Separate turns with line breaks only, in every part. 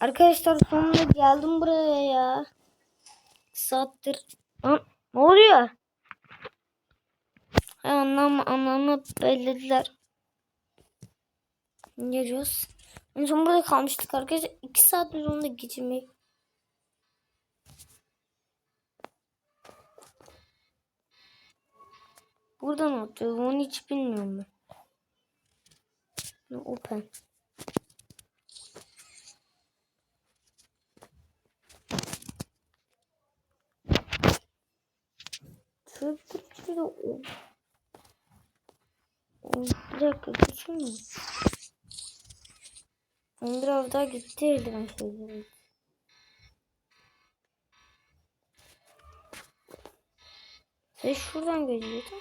Arkadaşlar sonunda geldim buraya ya. Saattir. Lan, ne oluyor? Hay anlam anlamı bellediler. Geliyoruz. En son burada kalmıştık arkadaşlar. 2 saat biz onunla geçirmeyi. Buradan atıyor. Onu hiç bilmiyorum ben. Open. Şöyle bir şey de o. Bir dakika geçeyim mi? Ben biraz daha gitti eldiven şeyleri. Ses şuradan geliyordu.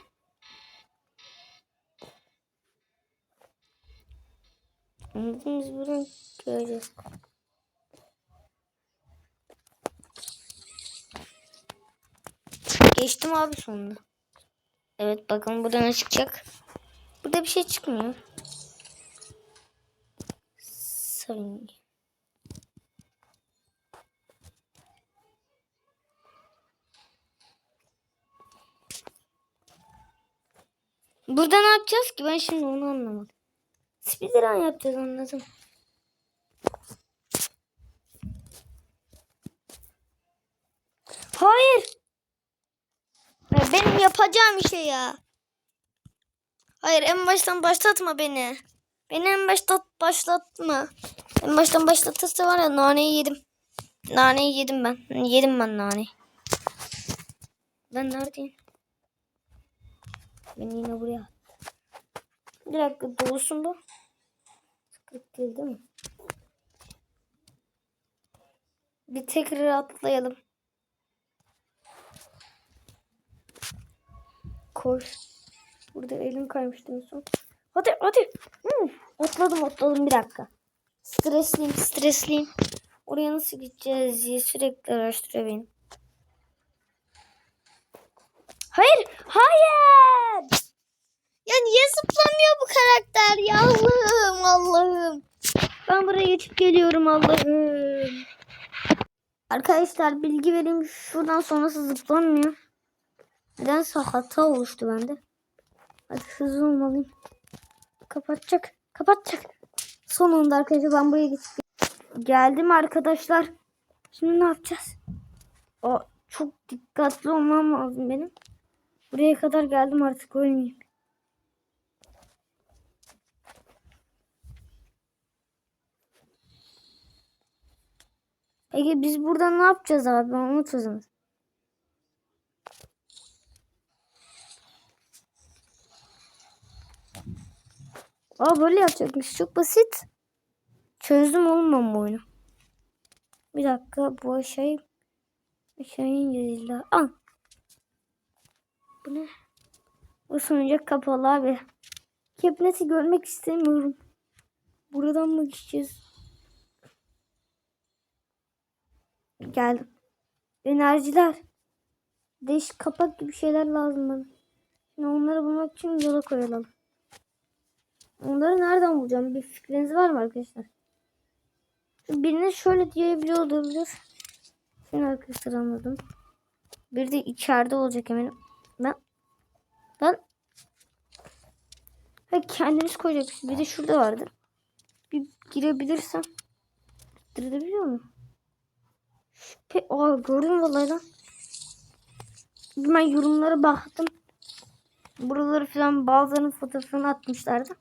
Anladın biz buradan göreceğiz. Geçtim abi sonunda. Evet bakalım buradan ne çıkacak. Burada bir şey çıkmıyor. Sarın. Burada ne yapacağız ki? Ben şimdi onu anlamadım. Speedrun yapacağız anladım. Hayır. Ya benim yapacağım işe ya. Hayır en baştan başlatma beni. Beni en baştan başlatma. En baştan başlatırsa var ya naneyi yedim. Naneyi yedim ben. Yedim ben naneyi. Ben neredeyim? Beni yine buraya. Bir dakika dolusun bu. Sıkıntı değil değil mi? Bir tekrar atlayalım. Koş. Burada elim kaymıştı en son. Hadi hadi. Hmm, atladım atladım bir dakika. Stresliyim stresliyim. Oraya nasıl gideceğiz diye sürekli araştırıyor beni. Hayır hayır. Ya niye zıplamıyor bu karakter ya Allah'ım Allah'ım. Ben buraya geçip geliyorum Allah'ım. Arkadaşlar bilgi vereyim şuradan sonrası zıplanmıyor. Nedense hata oluştu bende. Hadi hızlı olmalıyım. Kapatacak. Kapatacak. Sonunda arkadaşlar ben buraya geçip geldim arkadaşlar. Şimdi ne yapacağız? O çok dikkatli olmam lazım benim. Buraya kadar geldim artık oynayayım. Peki biz burada ne yapacağız abi? Onu çözemedim. Aa böyle yapacakmış. Çok basit. Çözdüm ben bu oyunu. Bir dakika bu aşağıyı aşağıya ineceğiz illa. Al. Bu ne? Bu sonucak kapalı abi. Kepneti görmek istemiyorum. Buradan mı gideceğiz? Geldim. Enerjiler. Değişik kapak gibi şeyler lazım bana. Şimdi onları bulmak için yola koyalım. Onları nereden bulacağım? Bir fikriniz var mı arkadaşlar? Birine şöyle diyebiliyor olabilir. Şimdi arkadaşlar anladım. Bir de içeride olacak eminim. Ben ben ha, kendiniz koyacaksınız. Bir de şurada vardı. Bir girebilirsem girebiliyor muyum? Şüphe... Aa gördüm vallahi lan. Ben yorumlara baktım. Buraları falan bazılarının fotoğrafını atmışlardı.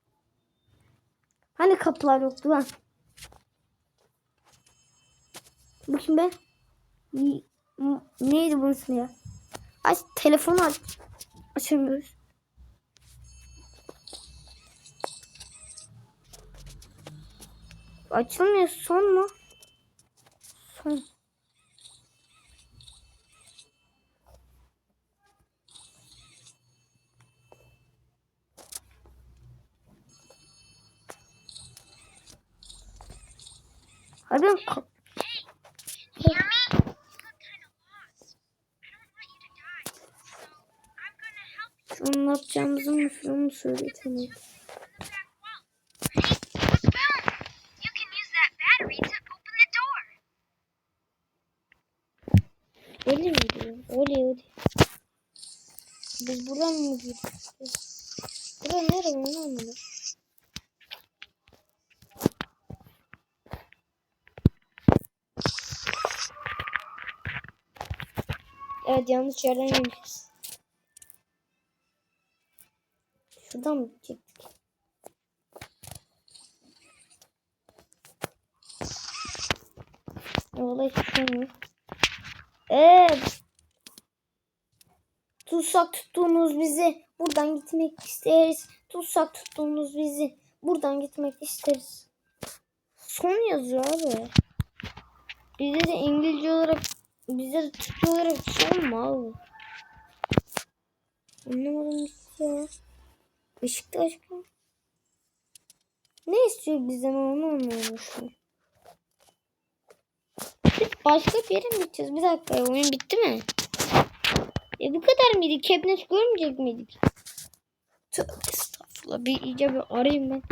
Hani kapılar yoktu lan? Bakayım be. Y- m- Neydi bunun ismi ya? Aç telefonu aç. Açamıyoruz. Açılmıyor son mu? Son. I don't.
Hey, hear me? You look kind of lost. I don't want you to Abi
Şu an ne yapacağımızı mı
filmi söyletemedim.
Öyle mi diyor? Oley oley. Biz buradan mı gidiyoruz? Bura nereye ne olmalı? Evet yanlış yerden girmişiz. Şuradan mı gidecektik? Olay çıkamıyor. Evet. Tutsak tuttuğunuz bizi buradan gitmek isteriz. Tutsak tuttuğunuz bizi buradan gitmek isteriz. Son yazıyor abi. Bizde de İngilizce olarak de Türkçe olarak son mu abi? Anlamadım ya. Beşiktaş mı? Ne istiyor bizden onu anlamamışım. Biz başka bir yere mi gideceğiz? Bir dakika oyun bitti mi? E bu kadar mıydı? Kepnes görmeyecek miydik? Tövbe estağfurullah. Bir iyice bir arayayım ben.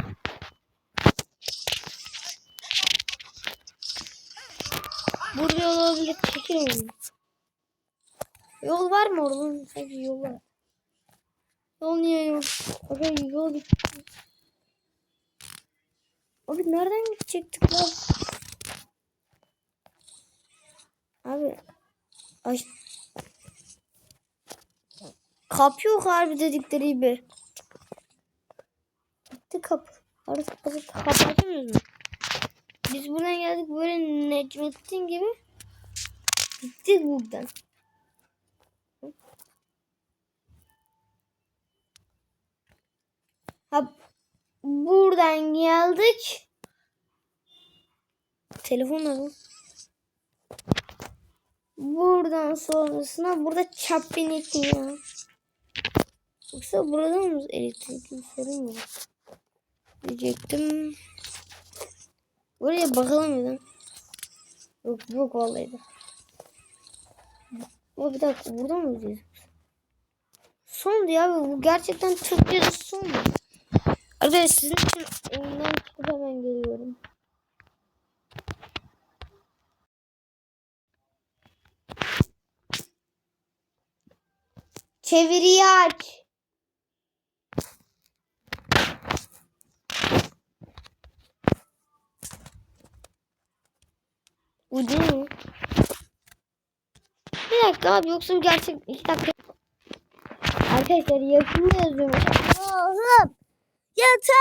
Burada olabilir. Çekil onu. Yol var mı oğlum? Sanki yol var. Yol niye yok? Abi yol bitti. Abi nereden gidecektik lan? Abi. Ay. Kapı yok harbi dedikleri gibi. Gitti kapı. Artık kapı kapatıyoruz mu? Biz buradan geldik böyle Necmettin gibi. Gittik buradan. Ha, buradan geldik. Telefon alın. Buradan sonrasına burada çap binek ya. Yoksa burada mı elektrikli bir sorun var? Diyecektim. Buraya bakalım ya. Yok yok vallahi de. O bir dakika burada mı ödeyeceğiz? Son diye abi bu gerçekten Türkçe'de son mu? Arkadaşlar sizin için oyundan çıkıp hemen geliyorum. Çeviriyi aç. Ucu mu? Bir dakika abi yoksa bu gerçek iki dakika. Arkadaşlar yakında yazıyorum. Allah'ım. Yeter.